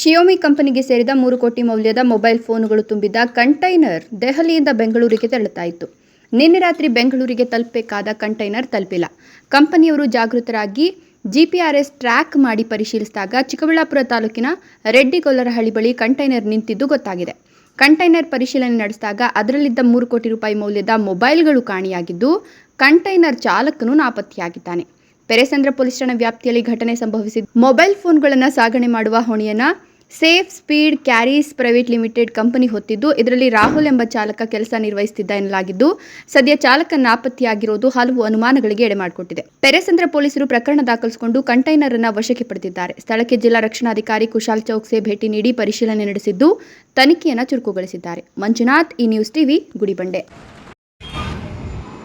Xiaomi ಕಂಪನಿಗೆ ಸೇರಿದ ಮೂರು ಕೋಟಿ ಮೌಲ್ಯದ ಮೊಬೈಲ್ ಫೋನುಗಳು ತುಂಬಿದ್ದ ಕಂಟೈನರ್ ದೆಹಲಿಯಿಂದ ಬೆಂಗಳೂರಿಗೆ ತೆರಳುತ್ತಾ ಇತ್ತು ನಿನ್ನೆ ರಾತ್ರಿ ಬೆಂಗಳೂರಿಗೆ ತಲುಪಬೇಕಾದ ಕಂಟೈನರ್ ತಲುಪಿಲ್ಲ. ಕಂಪನಿಯವರು ಜಾಗೃತರಾಗಿ ಜಿಪಿಆರ್ಎಸ್ ಟ್ರ್ಯಾಕ್ ಮಾಡಿ ಪರಿಶೀಲಿಸಿದಾಗ ಚಿಕ್ಕಬಳ್ಳಾಪುರ ತಾಲೂಕಿನ ರೆಡ್ಡಿಗೊಲ್ಲರಹಳ್ಳಿ ಬಳಿ ಕಂಟೈನರ್ ನಿಂತಿದ್ದು ಗೊತ್ತಾಗಿದೆ. ಕಂಟೈನರ್ ಪರಿಶೀಲನೆ ನಡೆಸಿದಾಗ ಅದರಲ್ಲಿದ್ದ ಮೂರು ಕೋಟಿ ರೂಪಾಯಿ ಮೌಲ್ಯದ ಮೊಬೈಲ್ಗಳು ಕಾಣೆಯಾಗಿದ್ದು, ಕಂಟೈನರ್ ಚಾಲಕನು ನಾಪತ್ತೆಯಾಗಿದ್ದಾನೆ. ಪೆರೆಸಂದ್ರ ಪೊಲೀಸ್ ಠಾಣಾ ವ್ಯಾಪ್ತಿಯಲ್ಲಿ ಘಟನೆ ಸಂಭವಿಸಿದ್ದು, ಮೊಬೈಲ್ ಫೋನ್ಗಳನ್ನು ಸಾಗಣೆ ಮಾಡುವ ಹೊಣೆಯನ್ನ safe speed carries private limited company ಹೊತ್ತಿದ್ದು, ಇದರಲ್ಲಿ ರಾಹುಲ್ ಎಂಬ ಚಾಲಕ ಕೆಲಸ ನಿರ್ವಹಿಸುತ್ತಿದ್ದ ಎನ್ನಲಾಗಿದ್ದು, ಸದ್ಯ ಚಾಲಕ ನಾಪತ್ತೆಯಾಗಿರುವುದು ಹಲವು ಅನುಮಾನಗಳಿಗೆ ಎಡೆ ಮಾಡಿಕೊಟ್ಟಿದೆ ಪೆರೆಸಂದ್ರ ಪೊಲೀಸರು ಪ್ರಕರಣ ದಾಖಲಿಸಿಕೊಂಡು ಕಂಟೈನರ್ ಅನ್ನು ವಶಕ್ಕೆ ಪಡೆದಿದ್ದಾರೆ. ಸ್ಥಳಕ್ಕೆ ಜಿಲ್ಲಾ ರಕ್ಷಣಾಧಿಕಾರಿ ಕುಶಾಲ್ ಚೌಕ್ಸೆ ಭೇಟಿ ನೀಡಿ ಪರಿಶೀಲನೆ ನಡೆಸಿದ್ದು, ತನಿಖೆಯನ್ನು ಚುರುಕುಗೊಳಿಸಿದ್ದಾರೆ. ಮಂಜುನಾಥ್ ಈ ನ್ಯೂಸ್ ಟಿವಿ, ಗುಡಿಬಂಡೆ.